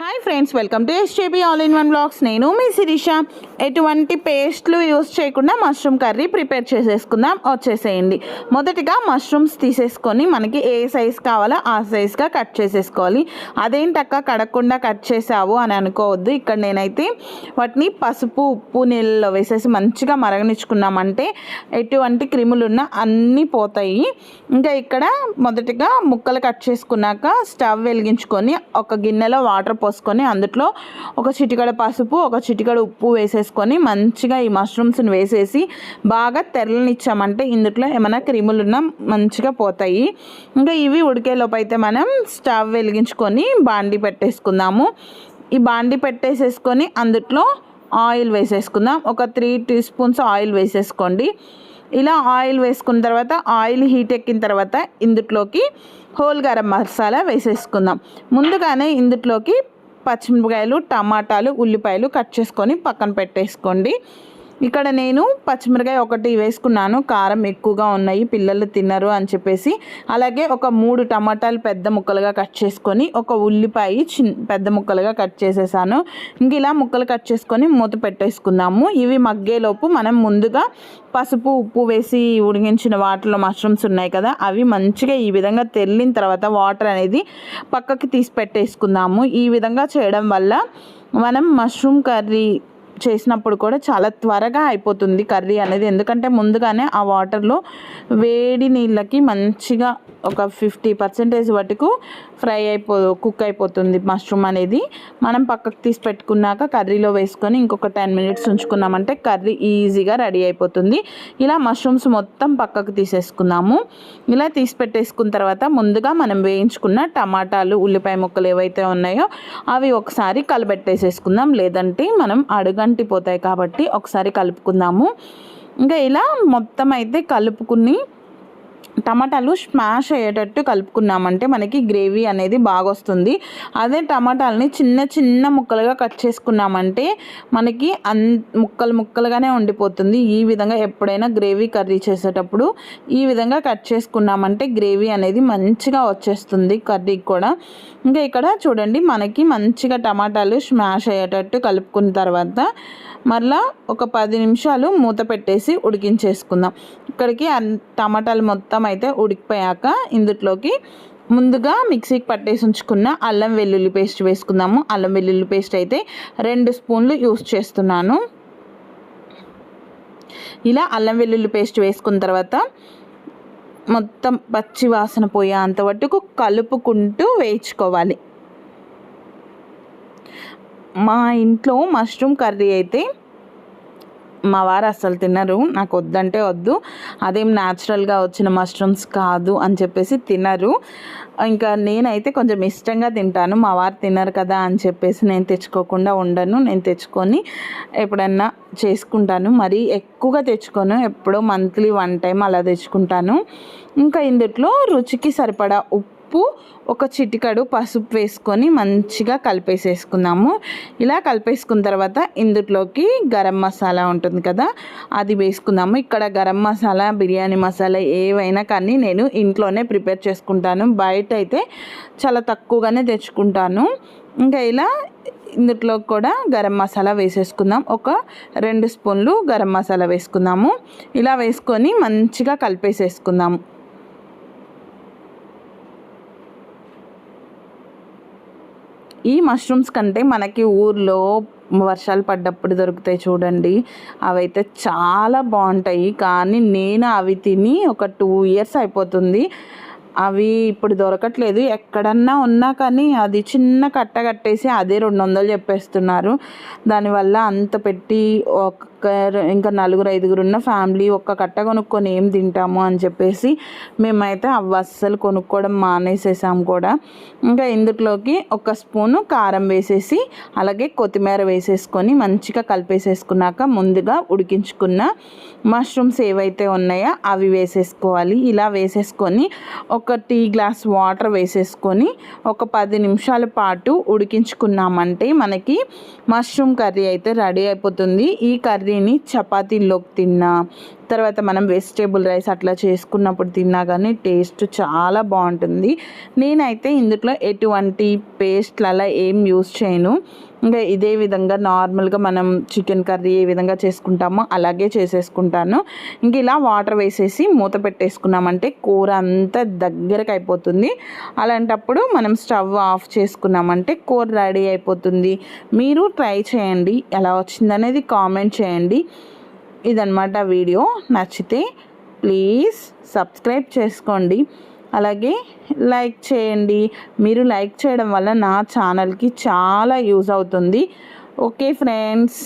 Hi friends welcome to SJB all in one blogs నేను మీ శిరీష. ఎటువంటి పేస్ట్లు యూస్ చేయకుండా మష్రూమ్ కర్రీ ప్రిపేర్ చేసేసుకుందాం. వచ్చేసేయండి. మొదటిగా మష్రూమ్స్ తీసేసుకొని మనకి ఏ సైజ్ కావాలో ఆ సైజ్గా కట్ చేసేసుకోవాలి. అదేంటక్క కడగకుండా కట్ చేసావు అని అనుకోవద్దు. ఇక్కడ నేనైతే వాటిని పసుపు ఉప్పు నీళ్ళలో వేసేసి మంచిగా మరగనిచ్చుకున్నామంటే ఎటువంటి క్రిములున్నా అన్నీ పోతాయి. ఇంకా ఇక్కడ మొదటిగా ముక్కలు కట్ చేసుకున్నాక స్టవ్ వెలిగించుకొని ఒక గిన్నెలో వాటర్ పోసుకొని అందులో ఒక చిటికడ పసుపు ఒక చిటికడ ఉప్పు వేసేసుకొని మంచిగా ఈ మష్రూమ్స్ని వేసేసి బాగా తెరలనిచ్చామంటే ఇందులో ఏమైనా క్రిములు ఉన్నా మంచిగా పోతాయి. ఇంకా ఇవి ఉడికేలోపు అయితే మనం స్టవ్ వెలిగించుకొని బాండి పెట్టేసుకుందాము. ఈ బాండి పెట్టేసేసుకొని అందులో ఆయిల్ వేసేసుకుందాం. ఒక త్రీ టీ స్పూన్స్ ఆయిల్ వేసేసుకోండి. ఇలా ఆయిల్ వేసుకున్న తర్వాత ఆయిల్ హీట్ ఎక్కిన తర్వాత ఇందులోకి హోల్ గరం మసాలా వేసేసుకుందాం. ముందుగానే ఇందులోకి పచ్చిమిరపకాయలు టమాటాలు ఉల్లిపాయలు కట్ చేసుకొని పక్కన పెట్టేసుకోండి. ఇక్కడ నేను పచ్చిమిరకాయ ఒకటి వేసుకున్నాను. కారం ఎక్కువగా ఉన్నాయి పిల్లలు తినరు అని చెప్పేసి. అలాగే ఒక మూడు టమాటాలు పెద్ద ముక్కలుగా కట్ చేసుకొని ఒక ఉల్లిపాయ చిన్ పెద్ద ముక్కలుగా కట్ చేసేసాను. ఇంక ఇలా ముక్కలు కట్ చేసుకొని మూత పెట్టేసుకుందాము ఇవి మగ్గేలోపు మనం ముందుగా పసుపు ఉప్పు వేసి ఉడికించిన వాటర్లో మష్రూమ్స్ ఉన్నాయి కదా అవి మంచిగా ఈ విధంగా తెల్లిన తర్వాత వాటర్ అనేది పక్కకి తీసి పెట్టేసుకుందాము. ఈ విధంగా చేయడం వల్ల మనం మష్రూమ్ కర్రీ చేసినప్పుడు కూడా చాలా త్వరగా అయిపోతుంది కర్రీ అనేది. ఎందుకంటే ముందుగానే ఆ వాటర్లో వేడి నీళ్ళకి మంచిగా ఒక ఫిఫ్టీ పర్సెంటేజ్ వరకు ఫ్రై అయిపో కుక్ అయిపోతుంది మష్రూమ్ అనేది. మనం పక్కకు తీసి పెట్టుకున్నాక కర్రీలో వేసుకొని ఇంకొక టెన్ మినిట్స్ ఉంచుకున్నామంటే కర్రీ ఈజీగా రెడీ అయిపోతుంది. ఇలా మష్రూమ్స్ మొత్తం పక్కకు తీసేసుకుందాము ఇలా తీసి పెట్టేసుకున్న తర్వాత ముందుగా మనం వేయించుకున్న టమాటాలు ఉల్లిపాయ ముక్కలు ఏవైతే ఉన్నాయో అవి ఒకసారి కలబెట్టేసేసుకుందాం. లేదంటే మనం అంటిపోతాయి కాబట్టి ఒకసారి కలుపుకుందాము. ఇంకా ఇలా మొత్తం అయితే కలుపుకుని టమాటాలు స్మాష్ అయ్యేటట్టు కలుపుకున్నామంటే మనకి గ్రేవీ అనేది బాగా వస్తుంది అదే టమాటాలని చిన్న చిన్న ముక్కలుగా కట్ చేసుకున్నామంటే మనకి అన్ ముక్కలు ముక్కలుగానే ఉండిపోతుంది. ఈ విధంగా ఎప్పుడైనా గ్రేవీ కర్రీ చేసేటప్పుడు ఈ విధంగా కట్ చేసుకున్నామంటే గ్రేవీ అనేది మంచిగా వచ్చేస్తుంది కర్రీకి కూడా. ఇంకా ఇక్కడ చూడండి మనకి మంచిగా టమాటాలు స్మాష్ అయ్యేటట్టు కలుపుకున్న తర్వాత మరలా ఒక పది నిమిషాలు మూత పెట్టేసి ఉడికించేసుకుందాం. ఇక్కడికి టమాటాలు మొత్తం అయితే ఉడికిపోయాక ఇందులోకి ముందుగా మిక్సీకి పట్టేసి ఉంచుకున్న అల్లం వెల్లుల్లి పేస్ట్ వేసుకుందాము. అల్లం వెల్లుల్లి పేస్ట్ అయితే రెండు స్పూన్లు యూస్ చేస్తున్నాను. ఇలా అల్లం వెల్లుల్లి పేస్ట్ వేసుకున్న తర్వాత మొత్తం పచ్చి వాసన పోయేంత వరకు కలుపుకుంటూ వేయించుకోవాలి. మా ఇంట్లో మష్రూమ్ కర్రీ అయితే మా వారు అస్సలు తినరు. నాకు వద్దంటే వద్దు. అదేం న్యాచురల్గా వచ్చిన మష్రూమ్స్ కాదు అని చెప్పేసి తినరు. ఇంకా నేనైతే కొంచెం ఇష్టంగా తింటాను. మా వారు తినరు కదా అని చెప్పేసి నేను తెచ్చుకోకుండా ఉండను. నేను తెచ్చుకొని ఎప్పుడన్నా చేసుకుంటాను. మరి ఎక్కువగా తెచ్చుకోను. ఎప్పుడో మంత్లీ వన్ టైం అలా తెచ్చుకుంటాను. ఇంకా ఇందుట్లో రుచికి సరిపడా ఉప్పు ఉప్పు ఒక చిటికడు పసుపు వేసుకొని మంచిగా కలిపేసేసుకుందాము. ఇలా కలిపేసుకున్న తర్వాత ఇందులోకి గరం మసాలా ఉంటుంది కదా అది వేసుకుందాము. ఇక్కడ గరం మసాలా బిర్యానీ మసాలా ఏవైనా కానీ నేను ఇంట్లోనే ప్రిపేర్ చేసుకుంటాను. బయట అయితే చాలా తక్కువగానే తెచ్చుకుంటాను. ఇంకా ఇలా ఇందులో కూడా గరం మసాలా వేసేసుకుందాం. ఒక రెండు స్పూన్లు గరం మసాలా వేసుకుందాము. ఇలా వేసుకొని మంచిగా కలిపేసేసుకుందాము. ఈ మష్రూమ్స్ కంటే మనకి ఊర్లో వర్షాలు పడ్డప్పుడు దొరుకుతాయి చూడండి. అవైతే చాలా బాగుంటాయి. కానీ నేను అవి తిని ఒక టూ ఇయర్స్ అయిపోతుంది. అవి ఇప్పుడు దొరకట్లేదు. ఎక్కడన్నా ఉన్నా కానీ అది చిన్న కట్ట కట్టేసి అదే రెండు వందలు చెప్పేస్తున్నారు. దానివల్ల అంత పెట్టి ఒక ఇంకా నలుగురు ఐదుగురు ఉన్న ఫ్యామిలీ ఒక్క కట్ట కొనుక్కొని ఏం తింటాము అని చెప్పేసి మేమైతే అవి అస్సలు కొనుక్కోవడం మానేసేసాం కూడా. ఇంకా ఇందులోకి ఒక స్పూను కారం వేసేసి అలాగే కొత్తిమీర వేసేసుకొని మంచిగా కలిపేసేసుకున్నాక ముందుగా ఉడికించుకున్న మష్రూమ్స్ ఏవైతే ఉన్నాయో అవి వేసేసుకోవాలి. ఇలా వేసేసుకొని ఒక టీ గ్లాస్ వాటర్ వేసేసుకొని ఒక పది నిమిషాల పాటు ఉడికించుకున్నామంటే మనకి మష్రూమ్ కర్రీ అయితే రెడీ అయిపోతుంది. ఈ కర్రీ కర్రీని చపాతీలోకి తిన్నా. తర్వాత మనం వెజిటేబుల్ రైస్ అట్లా చేసుకున్నప్పుడు తిన్నా కానీ టేస్ట్ చాలా బాగుంటుంది. నేనైతే ఇందులో ఎటువంటి పేస్ట్లు ఏం యూస్ చేయను. ఇంకా ఇదే విధంగా నార్మల్గా మనం చికెన్ కర్రీ ఏ విధంగా చేసుకుంటామో అలాగే చేసేసుకుంటాను. ఇంక ఇలా వాటర్ వేసేసి మూత పెట్టేసుకున్నామంటే కూర అంతా దగ్గరకు అయిపోతుంది. అలాంటప్పుడు మనం స్టవ్ ఆఫ్ చేసుకున్నామంటే కూర రెడీ అయిపోతుంది. మీరు ట్రై చేయండి. ఎలా వచ్చిందనేది కామెంట్ చేయండి. ఇదనమాట వీడియో. నచ్చితే ప్లీజ్ సబ్స్క్రైబ్ చేసుకోండి. అలాగే లైక్ చేయండి. మీరు లైక్ చేయడం వల్ల నా ఛానల్కి చాలా యూజ్ అవుతుంది. Okay friends.